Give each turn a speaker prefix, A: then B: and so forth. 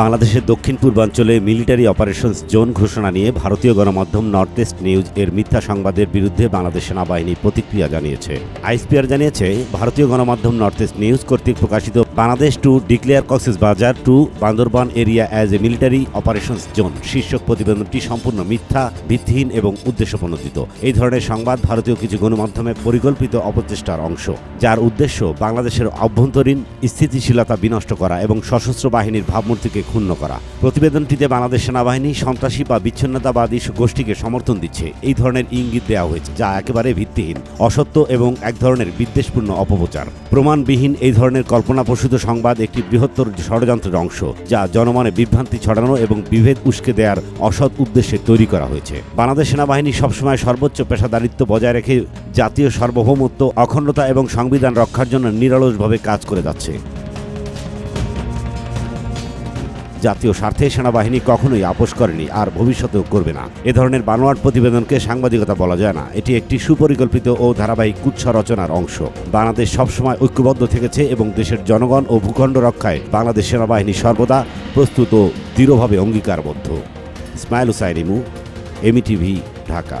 A: বাংলাদেশের দক্ষিণ পূর্বাঞ্চলে মিলিটারি অপারেশনস জোন ঘোষণা নিয়ে ভারতীয় গণমাধ্যম নর্থ ইস্ট নিউজ এর মিথ্যা সংবাদের বিরুদ্ধে বাংলাদেশ সেনাবাহিনী প্রতিক্রিয়া জানিয়েছে। আইসপিআর জানিয়েছে, ভারতীয় গণমাধ্যম নর্থ ইস্ট নিউজ কর্তৃক প্রকাশিত Bangladesh to declare Cox's Bazar to Bandarban area as a military operations zone শীর্ষক প্রতিবেদনটি সম্পূর্ণ মিথ্যা, ভিত্তিহীন এবং উদ্দেশ্যপ্রণোদিত এই ধরনের সংবাদ ভারতীয় কিছু গণমাধ্যমে পরিকল্পিত অপচেষ্টার অংশ, যার উদ্দেশ্য বাংলাদেশের অভ্যন্তরীণ স্থিতিশীলতা বিনষ্ট করা এবং সশস্ত্র বাহিনীর ভাবমূর্তিকে ক্ষুণ্ণ করা। প্রতিবেদনটিতে বাংলাদেশ সেনাবাহিনী, সন্ত্রাসী বা বিচ্ছিন্নতাবাদী গোষ্ঠীকে সমর্থন দিচ্ছে। এই ধরনের ইঙ্গিত দেওয়া হয়েছে, যা একেবারে ভিত্তিহীন, অসত্য এবং এক ধরনের বিদ্বেষপূর্ণ অপপ্রচার। প্রমাণবিহীন এই ধরনের কল্পনাপ্রসূত সংবাদ একটি বৃহত্তর ষড়যন্ত্রের অংশ, যা জনমনে বিভ্রান্তি ছড়ানো এবং বিভেদ উস্কে দেওয়ার অসৎ উদ্দেশ্যে তৈরি করা হয়েছে। বাংলাদেশ সেনাবাহিনী সবসময় সর্বোচ্চ পেশাদারিত্ব বজায় রেখে জাতীয় সার্বভৌমত্ব, অখণ্ডতা এবং সংবিধান রক্ষার জন্য নিরলসভাবে কাজ করে যাচ্ছে। জাতীয় স্বার্থে সেনাবাহিনী কখনোই আপোষ করেনি আর ভবিষ্যতেও করবে না। এ ধরনের বানোয়াট প্রতিবেদনকে সাংবাদিকতা বলা যায় না। এটি একটি সুপরিকল্পিত ও ধারাবাহিক কুৎসা রচনার অংশ। বাংলাদেশ সবসময় ঐক্যবদ্ধ থেকেছে এবং দেশের জনগণ ও ভূখণ্ড রক্ষায় বাংলাদেশ সেনাবাহিনী সর্বদা প্রস্তুত ও দৃঢ়ভাবে অঙ্গীকারবদ্ধ। ইসমাইল হুসাইন ইমু, এমইটিভি, ঢাকা।